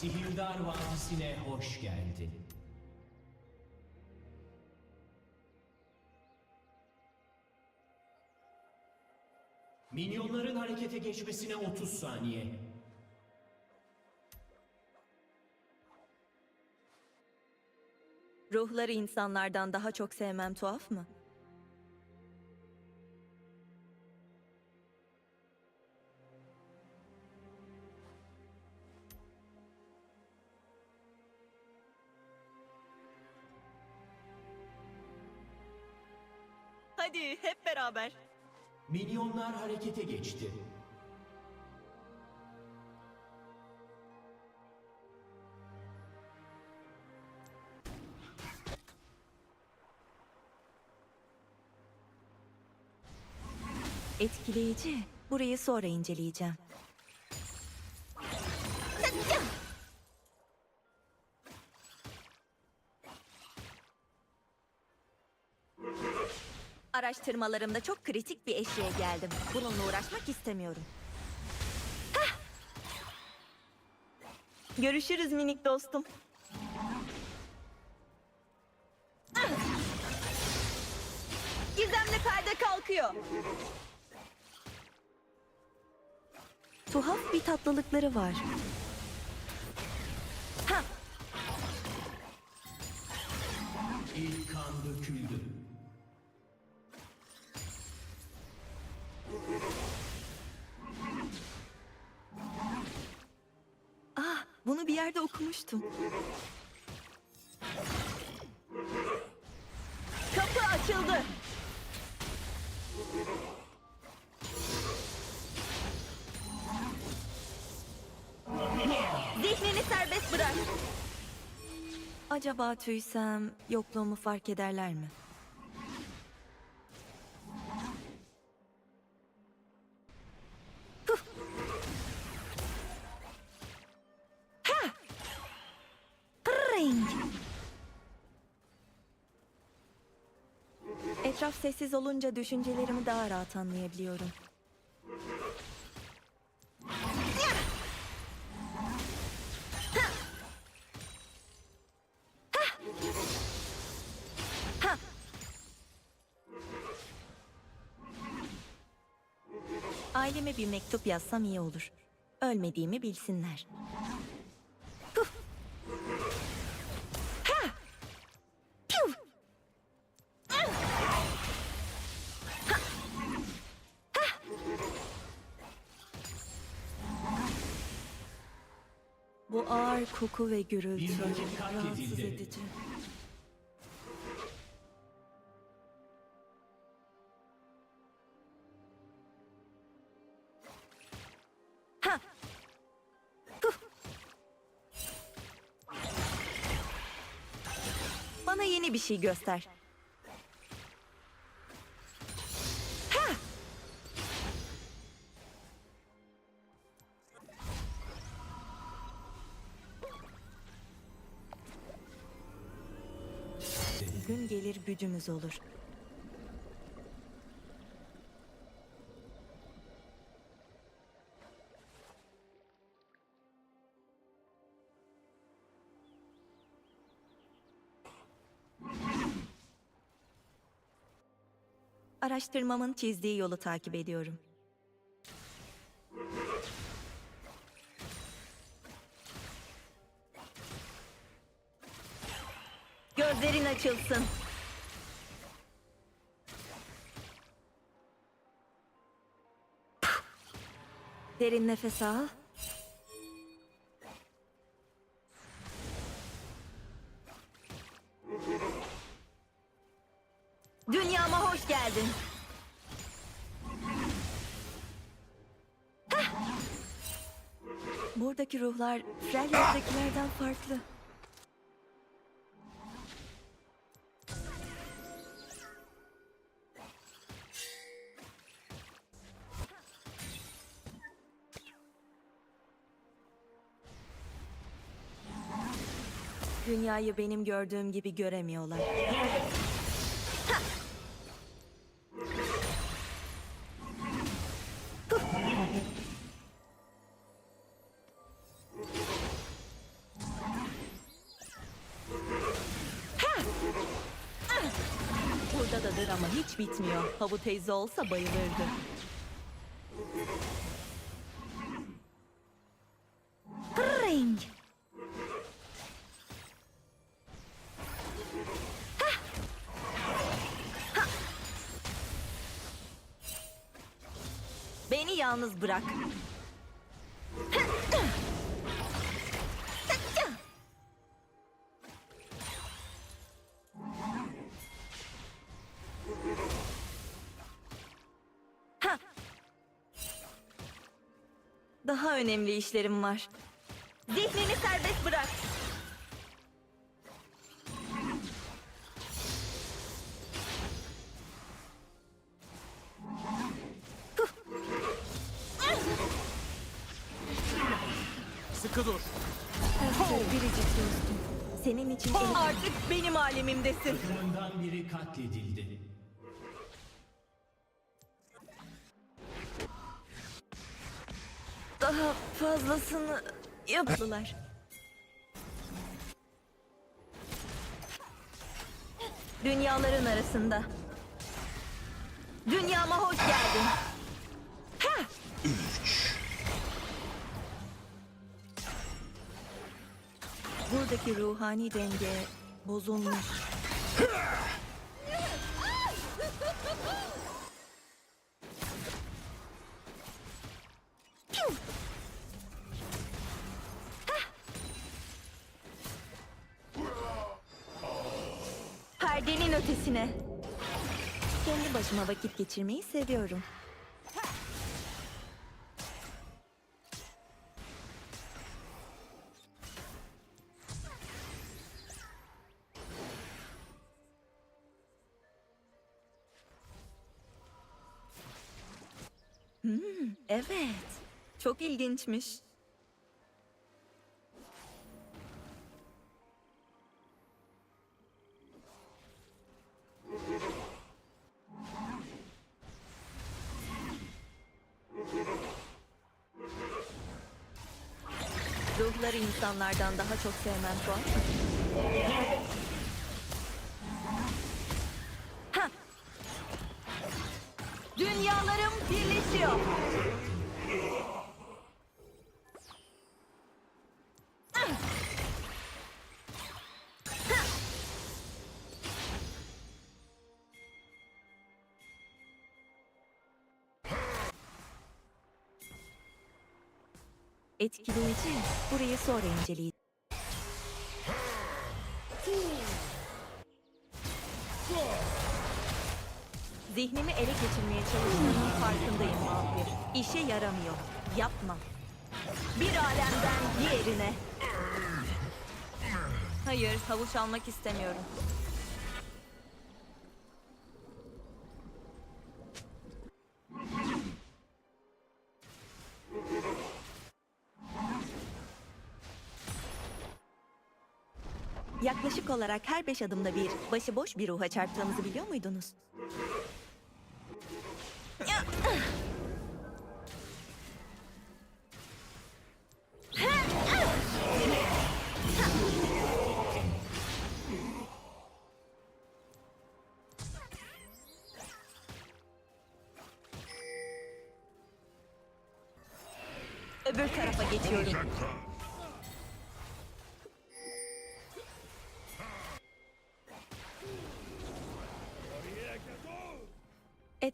Sihirdar Vadisi'ne hoş geldin. Minyonların harekete geçmesine 30 saniye. Ruhları insanlardan daha çok sevmem tuhaf mı? Hep beraber. Minyonlar harekete geçti. Etkileyici. Burayı sonra inceleyeceğim. Araştırmalarımda çok kritik bir eşiğe geldim. Bununla uğraşmak istemiyorum. Görüşürüz minik dostum. Gizemli perde kalkıyor. Tuhaf bir tatlılıkları var. İlk kan döküldü. Bir yerde okumuştum. Kapı açıldı. Zihnini serbest bırak. Acaba tüysem yokluğumu fark ederler mi? Etraf sessiz olunca düşüncelerimi daha rahat anlayabiliyorum. Aileme bir mektup yazsam iyi olur. Ölmediğimi bilsinler. Bu ağır koku ve gürültü rahatsız edici. Ha! Huh! Bana yeni bir şey göster. Gücümüz olur. Araştırmamın çizdiği yolu takip ediyorum. Gözlerin açılsın. Derin nefes al. Dünyama hoş geldin. Hah! Buradaki ruhlar Frelja'dakilerden farklı. dünyayı benim gördüğüm gibi göremiyorlar. Burada da drama hiç bitmiyor. Havu teyze olsa bayılırdı. Bırak. Ha. Daha önemli işlerim var. Zihnini serbest bırak. Sıkı dur. Biricik dostum. Senin için en- Artık benim alemimdesin. Takımından biri katledildi. Daha fazlasını yaptılar. Dünyaların arasında. Dünyama hoş geldin. Buradaki ruhani denge bozulmuş. Perdenin ötesine. Kendi başıma vakit geçirmeyi seviyorum. Hmm, evet. Çok ilginçmiş. Ruhları insanlardan daha çok sevmem tuhaf Ha! Etkileyici. Burayı sonra inceleyeceğim. Zihnimi ele geçirmeye çalıştığının farkındayım vampir. İşe yaramıyor. Yapma. Bir alemden diğerine. Hayır, havuç almak istemiyorum. Yaklaşık olarak her beş adımda bir başıboş bir ruha çarptığımızı biliyor muydunuz?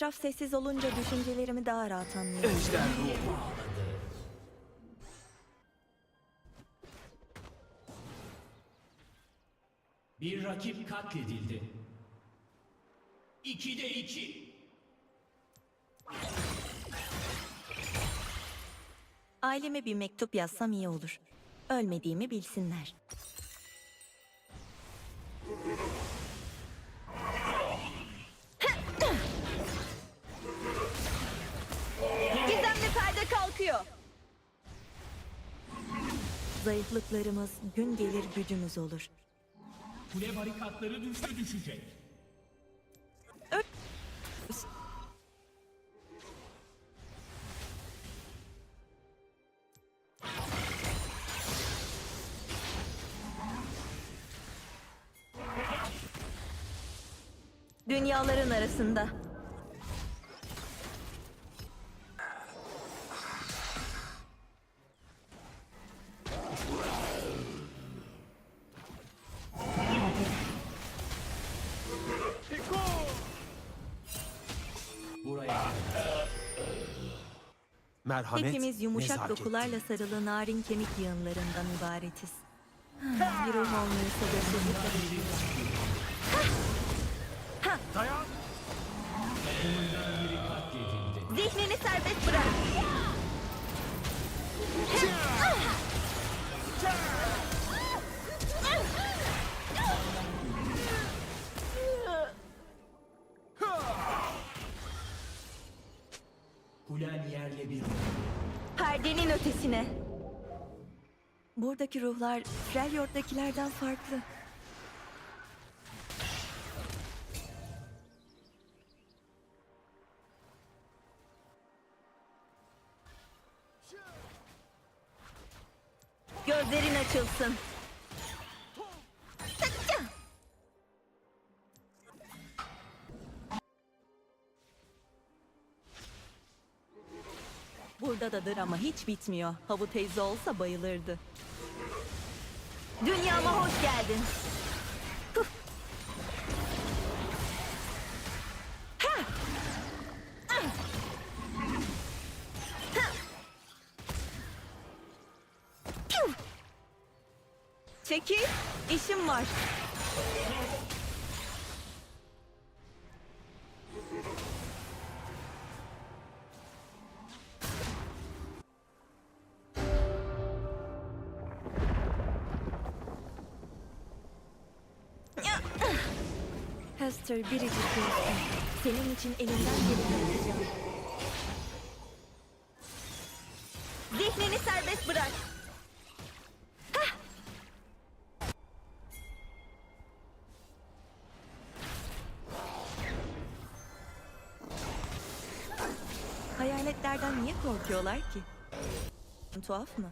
Etraf sessiz olunca düşüncelerimi daha rahat anlıyorum. Ejder ruhu. Bir rakip katledildi. İkide iki. Aileme bir mektup yazsam iyi olur. Ölmediğimi bilsinler. Kalkıyor. Zayıflıklarımız gün gelir gücümüz olur. Kule barikatları düştü düşecek. Dünyaların arasında. Merhamet, Hepimiz yumuşak nezaket. dokularla sarılı narin kemik yığınlarından ibaretiz. Bir ruh olmayı Dayan! Zihnini serbest bırak. Yerle bir Perdenin ötesine. Buradaki ruhlar Freljord'dakilerden farklı. Gözlerin açılsın. Burada da drama hiç bitmiyor. Havu teyze olsa bayılırdı. Dünyama hoş geldin. Çekil, işim var. Hester biricik dostum. Senin için elimden geleni yapacağım. Zihnini serbest bırak. Hah! Hayaletlerden niye korkuyorlar ki? Tuhaf mı?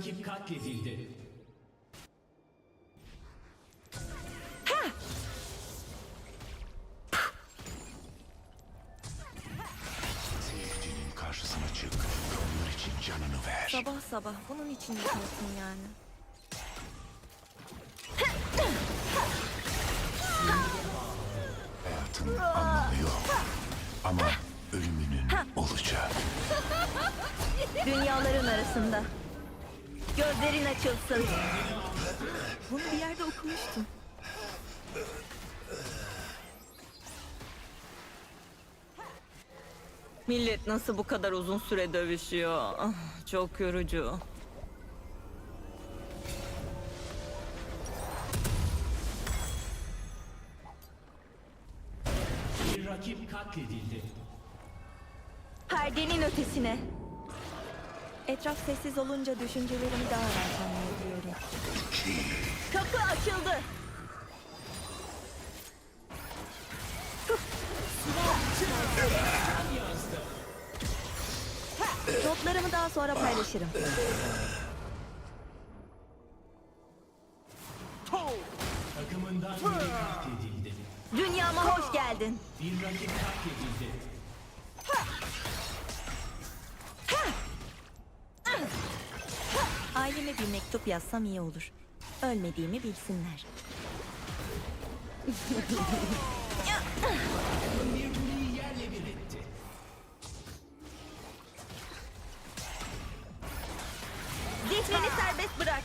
Rakip katledildi. Seyircinin karşısına çık. Onlar için canını ver. Sabah sabah bunun için yapıyorsun yani. Hayatın anlamı yok. Ama ölümünün olacak. Dünyaların arasında. Gözlerin açılsın. Bunu bir yerde okumuştum. Millet nasıl bu kadar uzun süre dövüşüyor? Ah, Çok yorucu. Etraf sessiz olunca düşüncelerimi daha rahat anlayabiliyorum. Kapı açıldı. Notlarımı daha sonra paylaşırım. Takımından biri katledildi. Dünyama hoş geldin. Bir rakip katledildi. Aileme bir mektup yazsam iyi olur. Ölmediğimi bilsinler. Zihnini serbest bırak.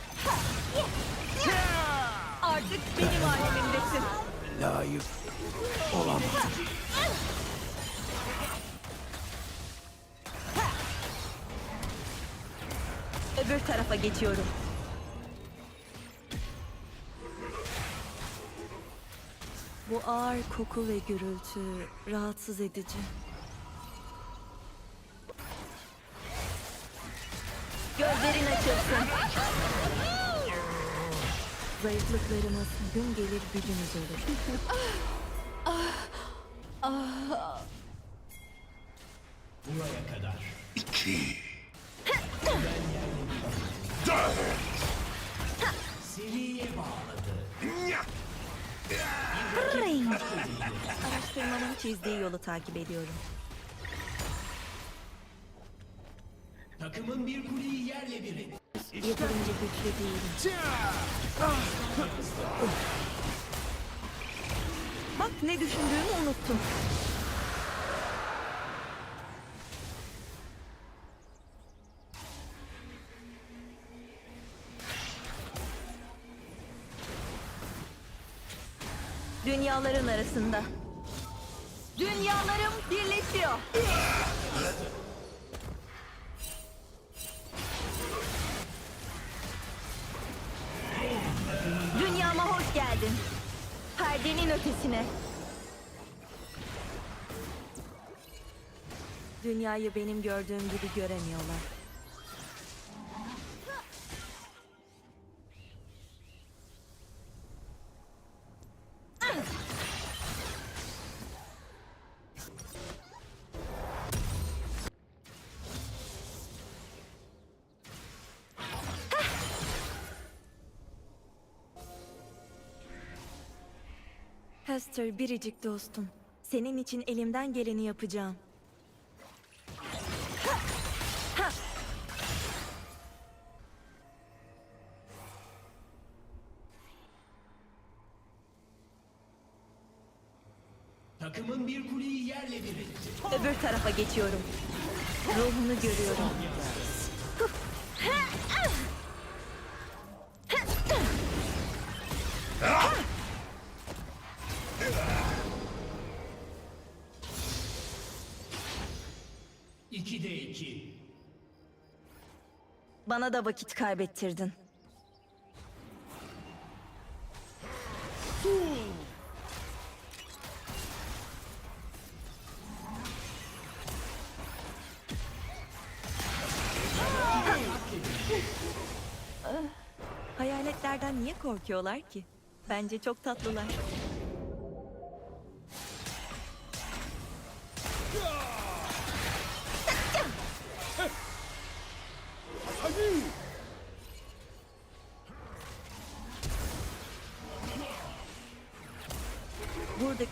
Artık benim alemimdesin. Layık olamadım. Öbür tarafa geçiyorum. Bu ağır koku ve gürültü rahatsız edici. Gözlerin açılsın. Zayıflıklarımız gün gelir gücümüz olur. Buraya kadar. İki. Seriye bağladı. Araştırmanın çizdiği yolu takip ediyorum. Takımın bir kuleyi yerle bir etti. Yeterince güçlü değilim. Bak ne düşündüğümü unuttum. Dünyaların arasında. Dünyalarım birleşiyor. Dünyama hoş geldin. Perdenin ötesine. Dünyayı benim gördüğüm gibi göremiyorlar. Hester biricik dostum. Senin için elimden geleni yapacağım. Takımın bir kuleyi yerle bir etti. Öbür tarafa geçiyorum. Ruhunu görüyorum. Bana da vakit kaybettirdin. Hayaletlerden niye korkuyorlar ki? Bence çok tatlılar.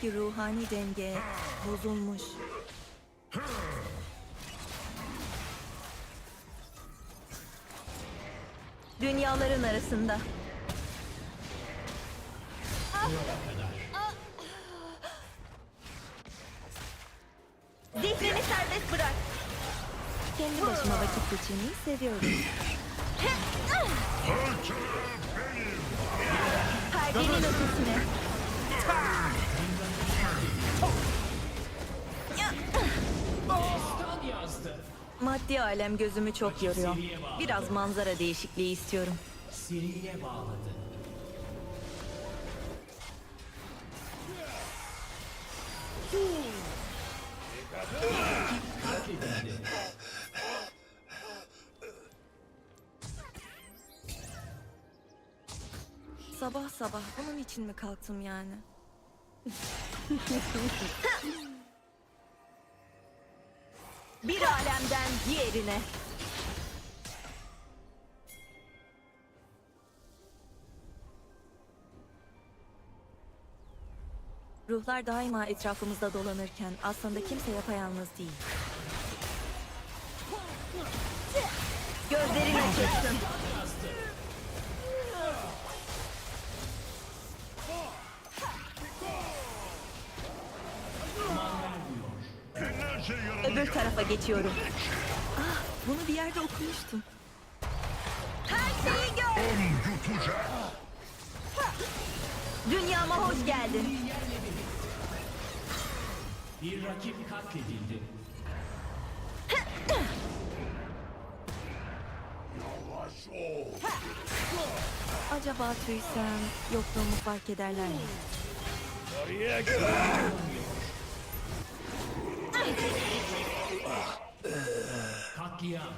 Buradaki ruhani denge bozulmuş. Dünyaların arasında. Zihnini serbest bırak. Kendi başıma vakit geçirmeyi seviyorum. Perdenin ötesine. Maddi alem gözümü çok yoruyor. Biraz manzara değişikliği istiyorum. Seriye bağladı. Sabah sabah bunun için mi kalktım yani? Bir alemden diğerine. Ruhlar daima etrafımızda dolanırken aslında kimse yapayalnız değil. Gözlerin açılsın. Öbür tarafa geçiyorum. Ah, bunu bir yerde okumuştum. Her şeyi gör. Yutacak. Dünyama hoş geldin. Bir rakip katledildi. Yavaş ol. Acaba tüysem yokluğumu fark ederler mi? katliam.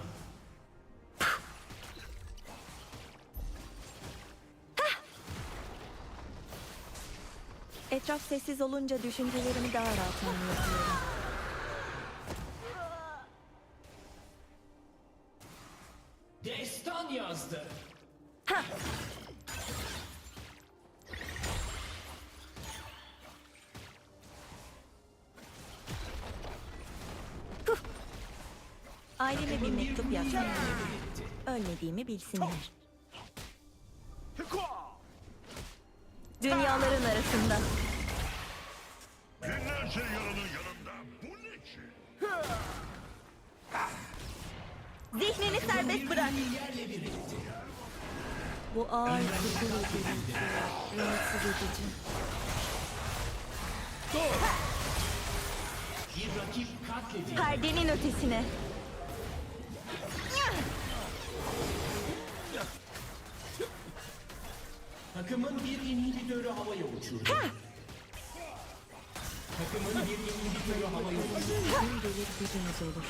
Etraf sessiz olunca düşüncelerimi daha rahat anlayabiliyorum. Destan yazdı. Ha! Aileme bir mektup yazdım. Ölmediğimi bilsinler. Dünyaların arasında. Binlerce yaranın yanında bu ne ki? Zihnini serbest bırak. Bu ağır sıkılı gürültü. Rahatsız edici. Bir rakip katledildi. Perdenin ötesine. Takımın bir inhibitörü havaya uçurdu. Takımın bir inhibitörü havaya uçurdu. Gün gelir gücümüz olur.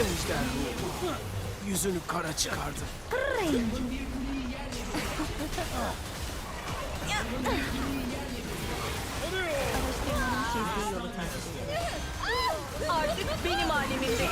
Ejder ruhu. Yüzünü kara çıkardı. Araştırmanın çizdiği yolu takip edin. Artık benim alemimdesin.